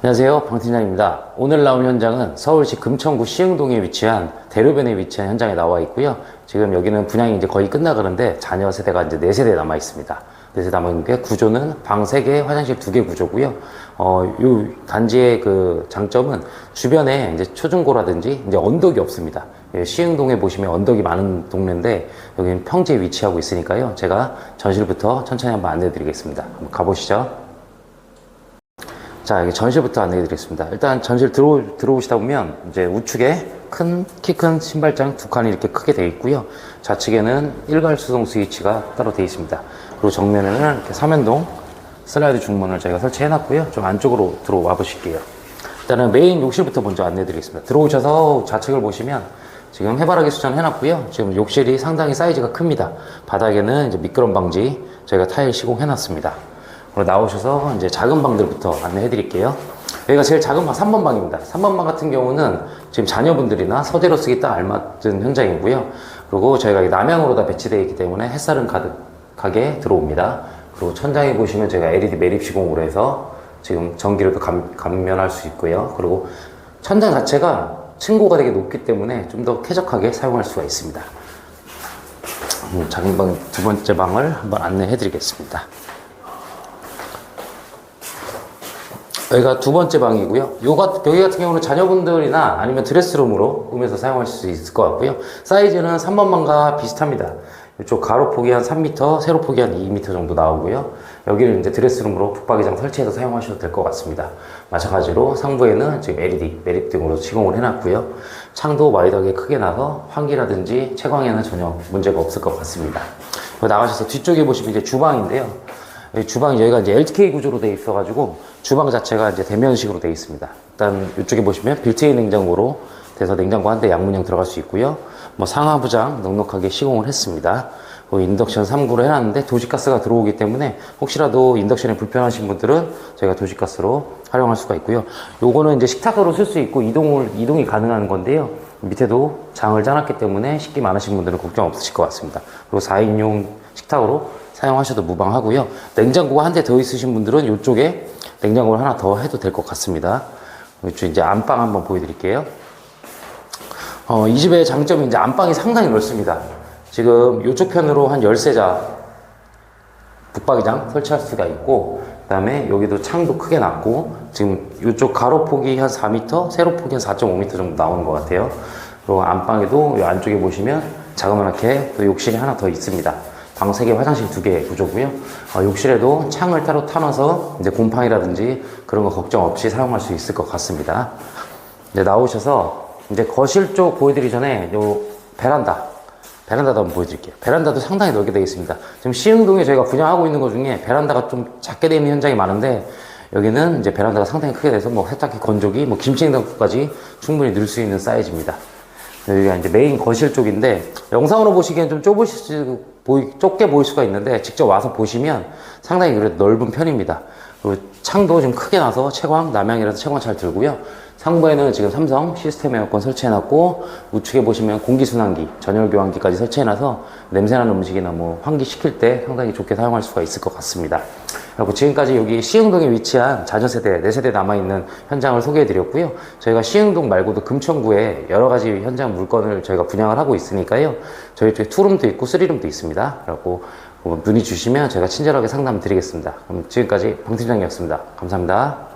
안녕하세요. 방팀장입니다. 오늘 나온 현장은 서울시 금천구 시흥동에 위치한 대로변에 위치한 현장에 나와 있고요. 지금 여기는 분양이 이제 거의 끝나가는데 자녀 세대가 이제 4세대 남아 있습니다. 4세대 남아 게 구조는 방 3개, 화장실 2개 구조고요. 어, 요 단지의 그 장점은 주변에 이제 초중고라든지 이제 언덕이 없습니다. 예, 시흥동에 보시면 언덕이 많은 동네인데 여기는 평지에 위치하고 있으니까요. 제가 전실부터 천천히 한번 안내해 드리겠습니다. 한번 가보시죠. 자, 여기 전실부터 안내해 드리겠습니다. 일단 전실 들어, 들어오시다 보면 이제 우측에 큰, 키 큰 신발장 두 칸이 이렇게 크게 되어 있고요. 좌측에는 일괄 수동 스위치가 따로 되어 있습니다. 그리고 정면에는 이렇게 삼연동 슬라이드 중문을 저희가 설치해 놨고요. 좀 안쪽으로 들어와 보실게요. 일단은 메인 욕실부터 먼저 안내해 드리겠습니다. 들어오셔서 좌측을 보시면 지금 해바라기 수전 해놨고요. 지금 욕실이 상당히 사이즈가 큽니다. 바닥에는 이제 미끄럼 방지 저희가 타일 시공해 놨습니다. 나오셔서 이제 작은 방들부터 안내해 드릴게요. 여기가 제일 작은 방 3번 방입니다. 3번 방 같은 경우는 지금 자녀분들이나 서재로 쓰기 딱 알맞은 현장이고요. 그리고 저희가 이 남향으로 다 배치되어 있기 때문에 햇살은 가득하게 들어옵니다. 그리고 천장에 보시면 제가 LED 매립 시공으로 해서 지금 전기를 감, 감면할 수 있고요. 그리고 천장 자체가 층고가 되게 높기 때문에 좀 더 쾌적하게 사용할 수가 있습니다. 음, 작은 방 두 번째 방을 한번 안내해 드리겠습니다. 여기가 두 번째 방이고요. 요가, 여기 같은 경우는 자녀분들이나 아니면 드레스룸으로 꾸며서 사용하실 수 있을 것 같고요. 사이즈는 3번 방과 비슷합니다. 이쪽 가로 폭이 한 3m, 세로 폭이 한 2m 정도 나오고요. 여기를 이제 드레스룸으로 붙박이장 설치해서 사용하셔도 될 것 같습니다. 마찬가지로 상부에는 지금 LED 매립 등으로 시공을 해놨고요. 창도 와이드하게 크게 나서 환기라든지 채광에는 전혀 문제가 없을 것 같습니다. 나가셔서 뒤쪽에 보시면 이제 주방인데요. 이 주방이 여기가 이제 LTK 구조로 되어 있어가지고 주방 자체가 이제 대면식으로 되어 있습니다. 일단 이쪽에 보시면 빌트인 냉장고로 돼서 냉장고 한 대 양문형 들어갈 수 있고요. 뭐 상하부장 넉넉하게 시공을 했습니다. 그 인덕션 3구로 해놨는데 도시가스가 들어오기 때문에 혹시라도 인덕션이 불편하신 분들은 저희가 도시가스로 활용할 수가 있고요. 요거는 이제 식탁으로 쓸 수 있고 이동을 이동이 가능한 건데요. 밑에도 장을 짜놨기 때문에 식기 많으신 분들은 걱정 없으실 것 같습니다. 그리고 4인용 식탁으로 사용하셔도 무방하고요. 냉장고가 한 대 더 있으신 분들은 이쪽에 냉장고를 하나 더 해도 될 것 같습니다. 이쪽 이제 안방 한번 보여드릴게요. 어, 이 집의 장점이 이제 안방이 상당히 넓습니다. 지금 이쪽 편으로 한 열세자 붙박이장 설치할 수가 있고, 그 다음에 여기도 창도 크게 났고, 지금 이쪽 가로폭이 한 4m, 세로폭이 한 4.5m 정도 나오는 것 같아요. 그리고 안방에도 이 안쪽에 보시면 자그맣게 또 욕실이 하나 더 있습니다. 방 3개, 화장실 2개 구조고요. 어, 욕실에도 창을 따로 타놔서 이제 곰팡이라든지 그런 거 걱정 없이 사용할 수 있을 것 같습니다. 이제 나오셔서 이제 거실 쪽 보여드리기 전에 요 베란다. 베란다도 한번 보여드릴게요. 베란다도 상당히 넓게 되어 있습니다. 지금 시흥동에 저희가 분양하고 있는 것 중에 베란다가 좀 작게 되어 있는 현장이 많은데 여기는 이제 베란다가 상당히 크게 돼서 뭐 세탁기, 건조기, 뭐 김치 냉장고까지 충분히 넣을 수 있는 사이즈입니다. 여기가 이제 메인 거실 쪽인데 영상으로 보시기엔 좀 좁으실 수, 보이, 좁게 보일 수가 있는데 직접 와서 보시면 상당히 그래도 넓은 편입니다. 그리고 창도 좀 크게 나서 채광, 남향이라서 채광 잘 들고요. 상부에는 지금 삼성 시스템 에어컨 설치해놨고 우측에 보시면 공기순환기, 전열 교환기까지 설치해놔서 냄새나는 음식이나 뭐 환기 시킬 때 상당히 좋게 사용할 수가 있을 것 같습니다. 그리고 지금까지 여기 시흥동에 위치한 자녀세대, 4세대 남아있는 현장을 소개해드렸고요. 저희가 시흥동 말고도 금천구에 여러 가지 현장 물건을 저희가 분양을 하고 있으니까요. 저희 쪽에 투룸도 있고 쓰리룸도 있습니다. 그리고 문의 주시면 제가 친절하게 상담 드리겠습니다. 그럼 지금까지 방 팀장이었습니다. 감사합니다.